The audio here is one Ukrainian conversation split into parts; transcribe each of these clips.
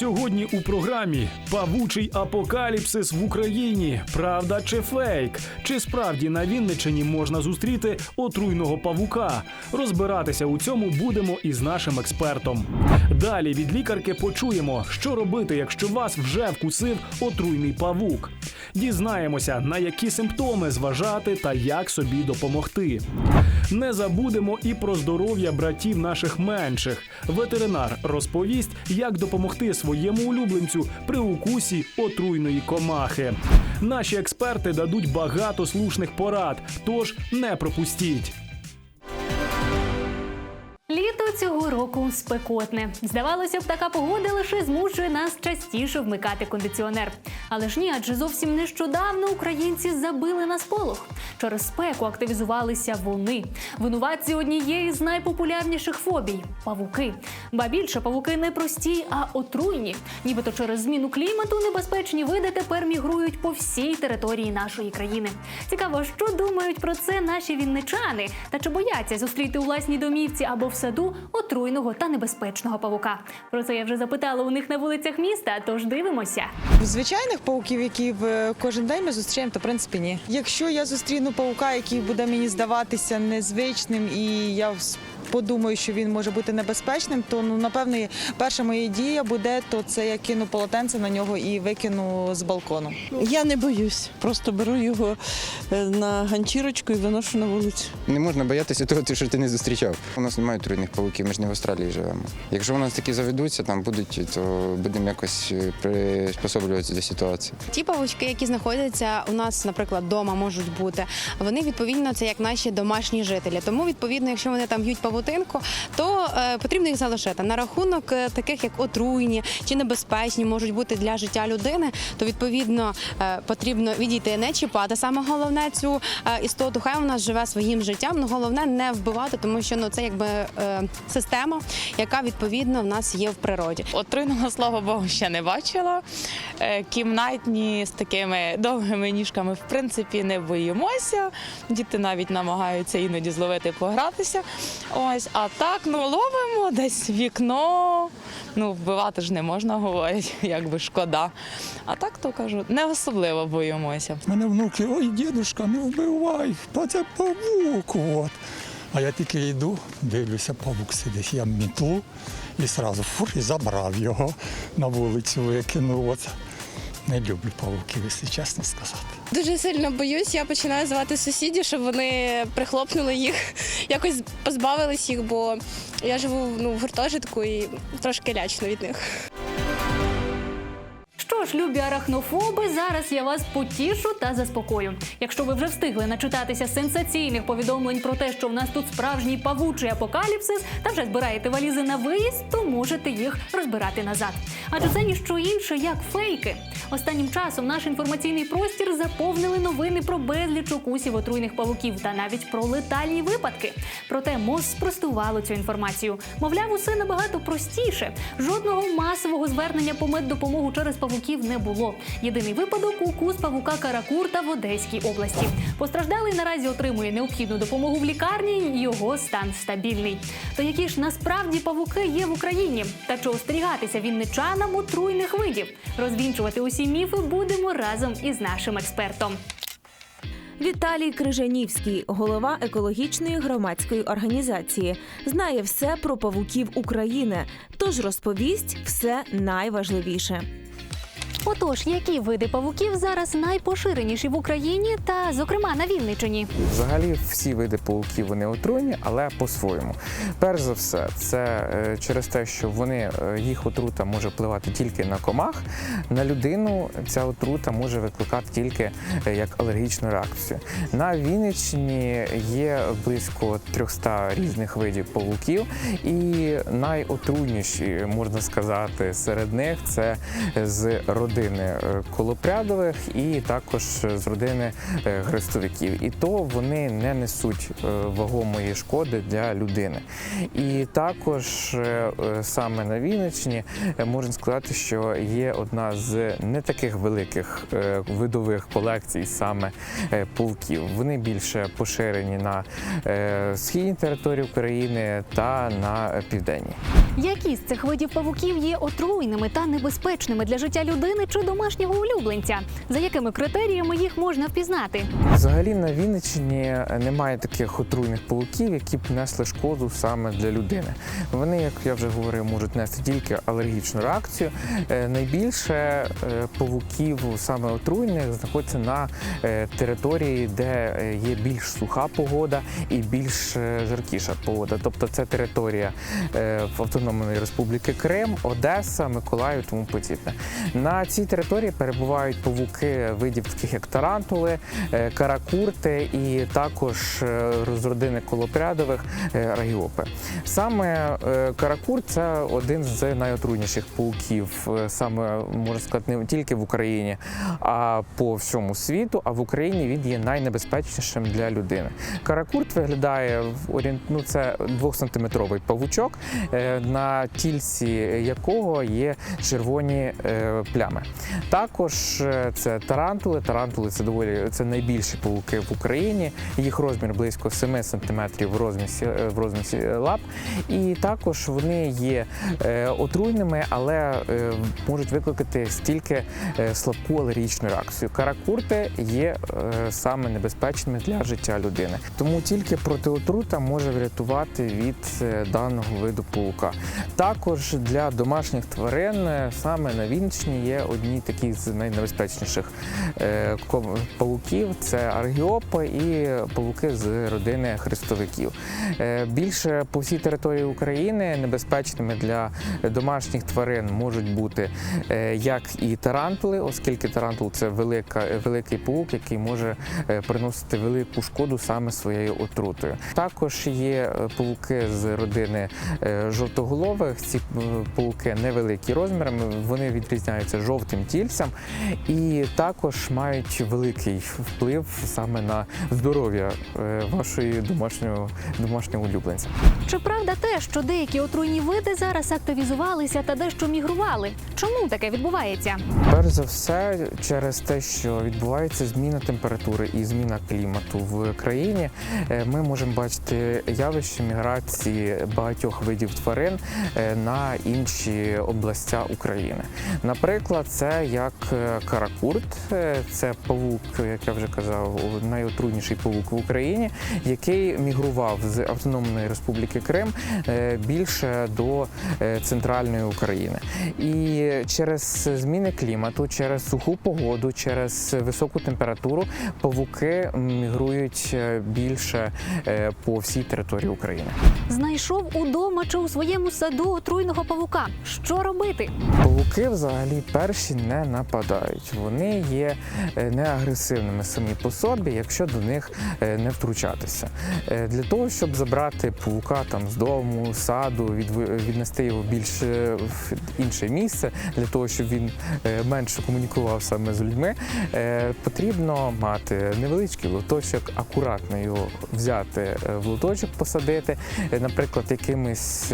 Сьогодні у програмі Павучий апокаліпсис в Україні. Правда чи фейк? Чи справді на Вінниччині можна зустріти отруйного павука? Розбиратися у цьому будемо із нашим експертом. Далі від лікарки почуємо, що робити, якщо вас вже вкусив отруйний павук. Дізнаємося, на які симптоми зважати та як собі допомогти. Не забудемо і про здоров'я братів наших менших. Ветеринар розповість, як допомогти своєму улюбленцю при укусі отруйної комахи. Наші експерти дадуть багато слушних порад, тож не пропустіть. Цього року спекотне. Здавалося б, така погода лише змушує нас частіше вмикати кондиціонер. Але ж ні, адже зовсім нещодавно українці забили на сполох. Через спеку активізувалися вони. Винуватці однієї з найпопулярніших фобій павуки. Ба більше павуки не прості, а отруйні. Нібито через зміну клімату небезпечні види тепер мігрують по всій території нашої країни. Цікаво, що думають про це наші вінничани, та чи бояться зустріти у власній домівці або в саду отруйного та небезпечного павука. Про це я вже запитала у них на вулицях міста. Тож дивимося. Звичайних пауків, які в кожен день ми зустрічаємо, то в принципі ні. Якщо я зустріну паука, який буде мені здаватися незвичним, і я подумаю, що він може бути небезпечним, то ну напевне перша моя дія буде, то це я кину полотенце на нього і викину з балкону. Я не боюсь, просто беру його е, на ганчірочку і виношу на вулицю. Не можна боятися того, що ти не зустрічав. У нас немає отруйних павуків, ми ж не в Австралії живемо. Якщо у нас такі заведуться, там будуть, то будемо якось е, приспособлюватися до ситуації. Ті павучки, які знаходяться у нас, наприклад, вдома можуть бути, вони відповідно це як наші домашні жителі. Тому відповідно, якщо вони там б'ють павутинку, то е, потрібно їх залишити. На рахунок е, таких як отруйні чи небезпечні можуть бути для життя людини, то відповідно е, потрібно відійти, не чіпати. Саме головне цю істоту, хай вона живе своїм життям. Ну головне не вбивати, тому що ну це якби система, яка відповідно в нас є в природі. Отруйного, слава Богу, ще не бачила. Кімнатні з такими довгими ніжками, в принципі, не боїмося. Діти навіть намагаються іноді зловити, погратися. Ось, а так, ну ловимо десь вікно. Ну, вбивати ж не можна, говорять, якби шкода. А так то кажу, не особливо боїмося. Мене внуки, ой, дідушка, не вбивай, та це павук. От. А я тільки йду, дивлюся, павук сидить, я мітлу і одразу фур, і забрав його на вулицю, викинув. От. Не люблю павуків, якщо чесно сказати. Дуже сильно боюсь. Я починаю звати сусідів, щоб вони прихлопнули їх, якось позбавились їх, бо я живу ну, в гуртожитку і трошки лячно від них. Що ж, любі арахнофоби, зараз я вас потішу та заспокою. Якщо ви вже встигли начитатися сенсаційних повідомлень про те, що в нас тут справжній павучий апокаліпсис, та вже збираєте валізи на виїзд, то можете їх розбирати назад. Адже це ніщо інше, як фейки. Останнім часом наш інформаційний простір заповнили новини про безліч укусів отруйних павуків та навіть про летальні випадки. Проте МОЗ спростувало цю інформацію. Мовляв, усе набагато простіше. Жодного масового звернення по меддопомогу через павуків не було. Єдиний випадок укус павука Каракурта в Одеській області. Постраждалий наразі отримує необхідну допомогу в лікарні. Його стан стабільний. То які ж насправді павуки є в Україні? Та чи остерігатися вінничанам отруйних видів? Розвінчувати усі міфи будемо разом із нашим експертом. Віталій Крижанівський, голова екологічної громадської організації, знає все про павуків України, тож розповість все найважливіше. Отож, які види павуків зараз найпоширеніші в Україні та, зокрема, на Вінниччині? Взагалі всі види пауків вони отруйні, але по-своєму. Перш за все, це е, через те, що вони е, їх отрута може впливати тільки на комах. На людину ця отрута може викликати тільки е, як алергічну реакцію. На Вінниччині є близько 300 різних видів павуків, і найотруйніші, можна сказати, серед них це з родини родини е, колопрядових і також з родини е, хрестовиків. І то вони не несуть е, вагомої шкоди для людини. І також саме на Вінниччині можна сказати, що є одна з не таких великих видових колекцій саме пауків. Вони більше поширені на східній території України та на південній. Які з цих видів павуків є отруйними та небезпечними для життя людини чи домашнього улюбленця? За якими критеріями їх можна впізнати? Взагалі на Вінниччині немає таких отруйних пауків, які б несли шкоду саме для людини. Вони, як я вже говорив, можуть нести тільки алергічну реакцію. Е, Найбільше е, павуків саме отруйних знаходяться на е, території, де є більш суха погода і більш жаркіша погода. Тобто це територія Автономної Республіки Крим, Одеса, Миколаїв, тому подібне. На цій території перебувають павуки видів таких як тарантули, е, каракурти і також е, з колопрядових е, рагіопи. Саме каракурт це один з найотруйніших пауків, саме можна сказати, не тільки в Україні, а по всьому світу. А в Україні він є найнебезпечнішим для людини. Каракурт виглядає в орієнт... ну, це двохсантиметровий павучок, на тільці якого є червоні е, плями. Також е, це тарантули. Тарантули це доволі це найбільші павуки в Україні. Їх розмір близько 7 см в розмісі е, в розмісі лап. І також вони є е, отруйними, але е, можуть викликати стільки е, слабку алергічну реакцію. Каракурти є е, саме небезпечними для життя людини. Тому тільки протиотрута може врятувати від е, даного виду паука. Також для домашніх тварин е, саме на Вінниччині є одні такі з найнебезпечніших е, павуків це аргіопи і павуки з родини хрестовиків. Е, Більше по всій території України небезпечними для домашніх тварин можуть бути е, як і тарантули, оскільки тарантул це велика, великий паук, який може приносити велику шкоду саме своєю отрутою. Також є павуки з родини жовтоголових. Ці пауки невеликі розмірами, вони відрізняються жовтим тільцем і також мають великий вплив саме на здоров'я е, вашої домашнього домашнього улюбленця. Чи правда те, що деякі отруйні види зараз активізувалися та дещо мігрували? Чому таке відбувається? Перш за все, через те, що відбувається зміна температури і зміна клімату в країні, е, ми можемо бачити явище міграції багатьох видів тварин е, на інші областя України. Наприклад, це як е, каракурт, е, це павук, як я вже казав, найотруйніший павук в Україні, який мігрував з Автономної Республіки Крим е, більше до центральної України. І через зміни клімату, через суху погоду, через високу температуру павуки мігрують більше по всій території України. Знайшов удома чи у своєму саду отруйного павука. Що робити? Павуки взагалі перші не нападають. Вони є е, неагресивними самі по собі, якщо до них е, не втручатися. Е, Для того, щоб забрати павука там з дому, саду, віднести його більш е, в інше місце, для того, щоб він менше комунікував саме з людьми, потрібно мати невеличкий лоточок, акуратно його взяти в лоточок, посадити, наприклад, якимись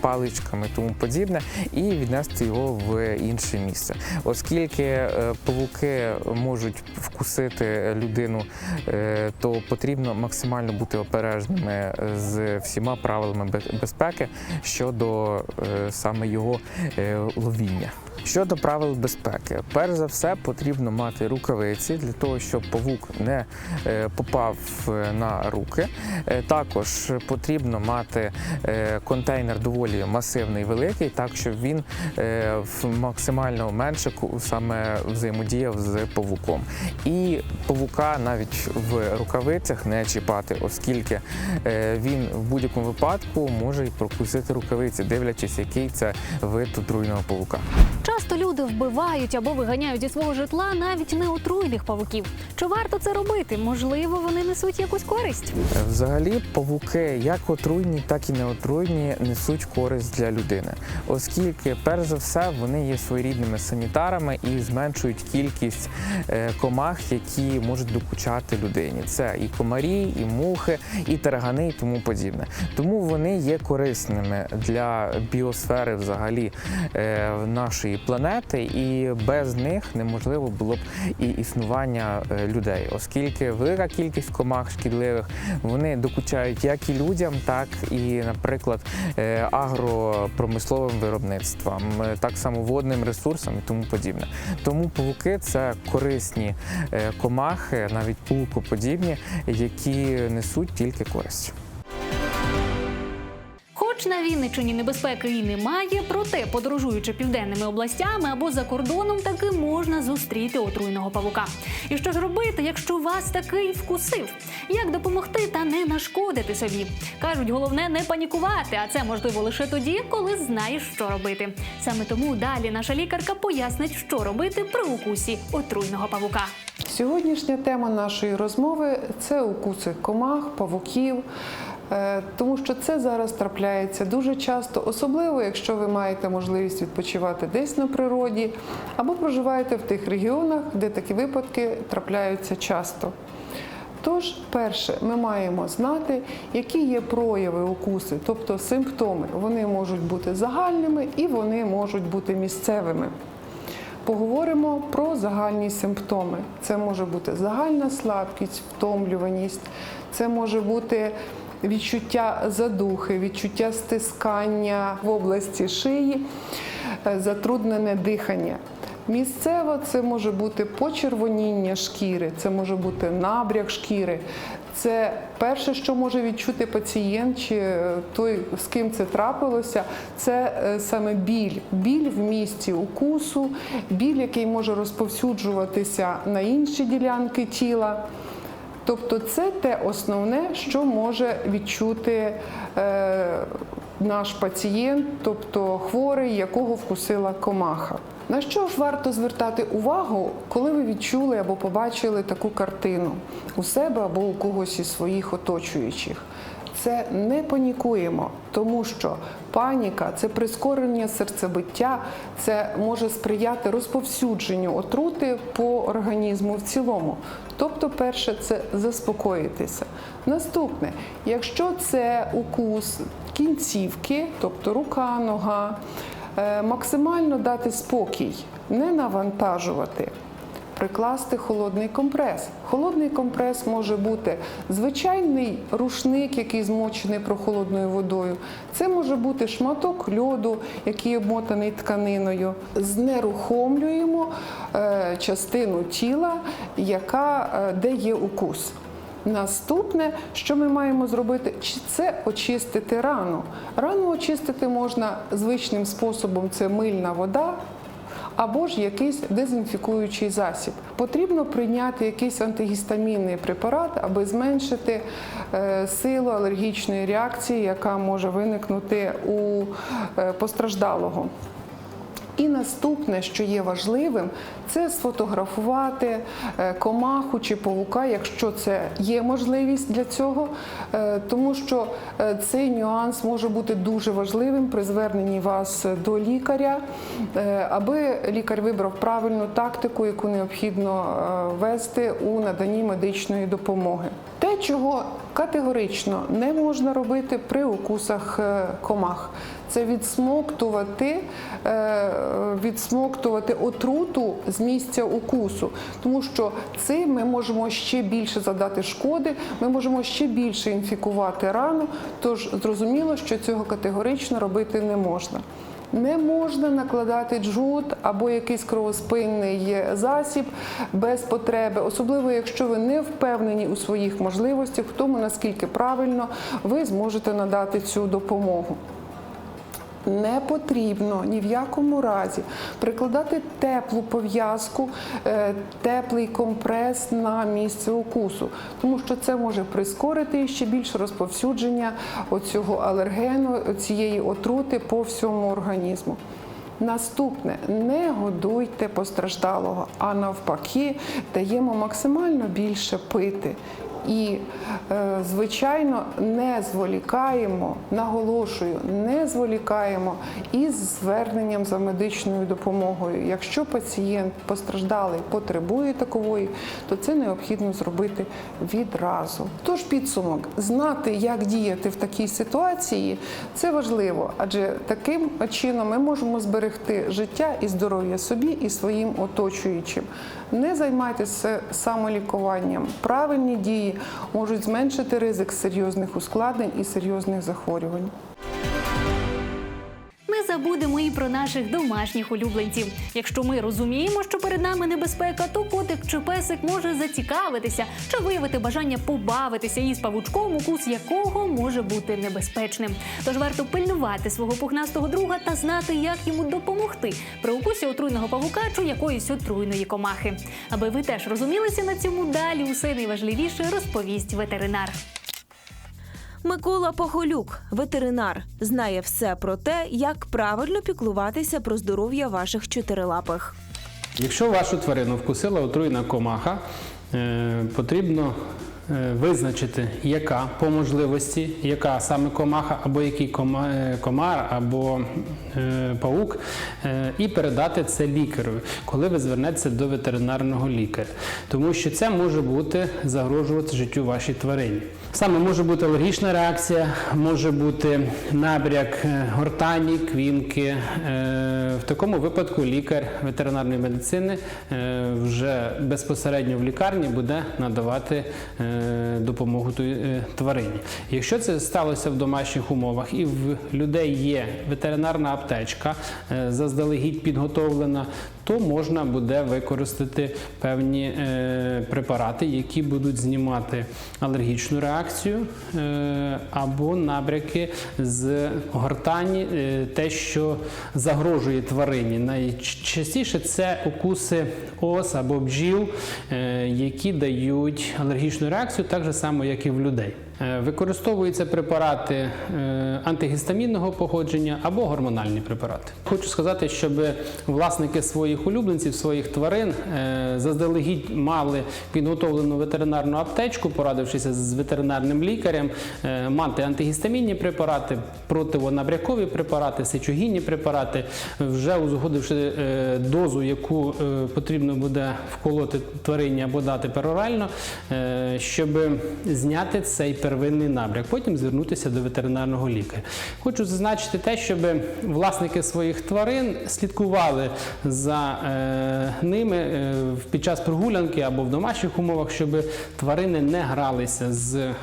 паличками тому подібне, і віднести його в інше місце. Оскільки е, павуки можуть вкусити людину, е, то потрібно максимально бути обережними з всіма правилами безпеки щодо е, саме його е, ловіння. Щодо правил безпеки, перш за все потрібно мати рукавиці для того, щоб павук не е, попав е, на руки. Е, Також потрібно мати е, контейнер доволі масивний, великий, так щоб він е, в максимально менше саме взаємодіяв з павуком. І павука навіть в рукавицях не чіпати, оскільки е, він в будь-якому випадку може й прокусити рукавиці, дивлячись, який це вид отруйного павука. Часто люди вбивають або виганяють зі свого житла навіть неотруйних павуків. Чи варто це робити? Можливо, вони несуть якусь користь? Е, Взагалі, павуки, як отруйні, так і неотруйні, несуть користь для людини, оскільки, перш за все, вони є своєрідними фітосанітарами і зменшують кількість е, комах, які можуть докучати людині. Це і комарі, і мухи, і таргани, і тому подібне. Тому вони є корисними для біосфери взагалі е, нашої планети, і без них неможливо було б і існування е, людей, оскільки велика кількість комах шкідливих вони докучають як і людям, так і, наприклад, агропромисловим виробництвам, так само водним ресурсам тому подібне. Тому павуки це корисні е, комахи, навіть пулкоподібні, які несуть тільки користь. Хоч на Вінниччині небезпеки і немає, проте подорожуючи південними областями або за кордоном, таки можна зустріти отруйного павука. І що ж робити, якщо вас такий вкусив? Як допомогти та не нашкодити собі? кажуть, головне не панікувати, а це можливо лише тоді, коли знаєш, що робити. Саме тому далі наша лікарка пояснить, що робити при укусі отруйного павука. Сьогоднішня тема нашої розмови це укуси комах, павуків. Е, Тому що це зараз трапляється дуже часто, особливо якщо ви маєте можливість відпочивати десь на природі або проживаєте в тих регіонах, де такі випадки трапляються часто. Тож, перше, ми маємо знати, які є прояви укуси, тобто симптоми. Вони можуть бути загальними і вони можуть бути місцевими. Поговоримо про загальні симптоми. Це може бути загальна слабкість, втомлюваність, це може бути відчуття задухи, відчуття стискання в області шиї, е, затруднене дихання. Місцево це може бути почервоніння шкіри, це може бути набряк шкіри. Це перше, що може відчути пацієнт чи е, той, з ким це трапилося, це е, саме біль. Біль в місці укусу, біль, який може розповсюджуватися на інші ділянки тіла. Тобто це те основне, що може відчути е, наш пацієнт, тобто хворий, якого вкусила комаха. На що ж варто звертати увагу, коли ви відчули або побачили таку картину у себе або у когось із своїх оточуючих? Це не панікуємо, тому що паніка це прискорення серцебиття, це може сприяти розповсюдженню отрути по організму в цілому. Тобто, перше, це заспокоїтися. Наступне, якщо це укус кінцівки, тобто рука, нога, е, максимально дати спокій, не навантажувати. Прикласти холодний компрес. Холодний компрес може бути звичайний рушник, який змочений прохолодною водою. Це може бути шматок льоду, який обмотаний тканиною. Знерухомлюємо е, частину тіла, яка, де є укус. Наступне, що ми маємо зробити, чи- це очистити рану. Рану очистити можна звичним способом: це мильна вода. Або ж якийсь дезінфікуючий засіб. Потрібно прийняти якийсь антигістамінний препарат, аби зменшити е, силу алергічної реакції, яка може виникнути у е, постраждалого. І наступне, що є важливим, це сфотографувати е, комаху чи павука, якщо це є можливість для цього, е, тому що е, цей нюанс може бути дуже важливим при зверненні вас до лікаря, аби лікар вибрав правильну тактику, яку необхідно вести у наданні медичної допомоги. Те, чого категорично не можна робити при укусах комах, це відсмоктувати, е, відсмоктувати отруту з місця укусу, тому що цим ми можемо ще більше задати шкоди, ми можемо ще більше інфікувати рану. Тож зрозуміло, що цього категорично робити не можна. Не можна накладати джут або якийсь кровоспинний засіб без потреби, особливо якщо ви не впевнені у своїх можливостях, в тому наскільки правильно ви зможете надати цю допомогу. Не потрібно ні в якому разі прикладати теплу пов'язку, е, теплий компрес на місце укусу, тому що це може прискорити ще більше розповсюдження оцього алергену, цієї отрути по всьому організму. Наступне не годуйте постраждалого, а навпаки, даємо максимально більше пити. І, е, звичайно, не зволікаємо, наголошую, не зволікаємо із зверненням за медичною допомогою. Якщо пацієнт постраждалий потребує такової, то це необхідно зробити відразу. Тож підсумок знати, як діяти в такій ситуації, це важливо, адже таким чином ми можемо зберегти життя і здоров'я собі і своїм оточуючим. Не займайтеся самолікуванням. Правильні дії можуть зменшити ризик серйозних ускладнень і серйозних захворювань. Забудемо і про наших домашніх улюбленців. Якщо ми розуміємо, що перед нами небезпека, то котик чи песик може зацікавитися чи виявити бажання побавитися із павучком, укус якого може бути небезпечним. Тож варто пильнувати свого пухнастого друга та знати, як йому допомогти при укусі отруйного павука чи якоїсь отруйної комахи. Аби ви теж розумілися на цьому далі, усе найважливіше розповість ветеринар. Микола Похолюк, ветеринар, знає все про те, як правильно піклуватися про здоров'я ваших чотирилапих. Якщо вашу тварину вкусила отруйна комаха, е, потрібно е, визначити, яка по можливості, яка саме комаха, або який е, комар, або паук, і передати це лікарю, коли ви звернетеся до ветеринарного лікаря. Тому що це може бути загрожувати життю вашій тварині. Саме може бути алергічна реакція, може бути набряк е, гортані, квінки. Е, В такому випадку лікар ветеринарної медицини е, вже безпосередньо в лікарні буде надавати допомогу тварині. Якщо це сталося в домашніх умовах і в людей є ветеринарна аптечка заздалегідь підготовлена, то можна буде використати певні е, препарати, які будуть знімати алергічну реакцію е, або набряки з гортані, е, те, що загрожує тварині. Найчастіше це укуси ос або бджіл, які дають алергічну реакцію, так же само, як і в людей. Е, Використовуються препарати е, антигістамінного походження або гормональні препарати. Хочу сказати, щоб власники своїх улюбленців, своїх тварин е, заздалегідь мали підготовлену ветеринарну аптечку, порадившися з ветеринарним лікарем, мати антигістамінні препарати, противонабрякові препарати, сечогінні препарати, вже узгодивши дозу, яку потрібно буде вколоти тварині або дати перорально, щоб зняти цей первинний набряк, потім звернутися до ветеринарного лікаря. Хочу зазначити те, щоб власники своїх тварин слідкували за е, ними е, під час прогулянки або в домашніх умовах, щоб тварини не гралися з. Е,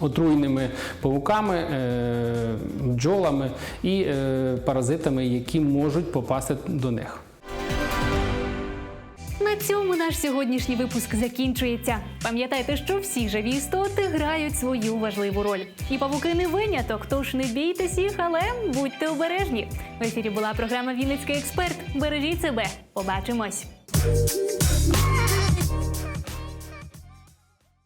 Отруйними павуками, е, бджолами і паразитами, які можуть попасти до них. На цьому наш сьогоднішній випуск закінчується. Пам'ятайте, що всі живі істоти грають свою важливу роль. І павуки не виняток, тож не бійтесь їх, але будьте обережні. В ефірі була програма Вінницький експерт. Бережіть себе. Побачимось.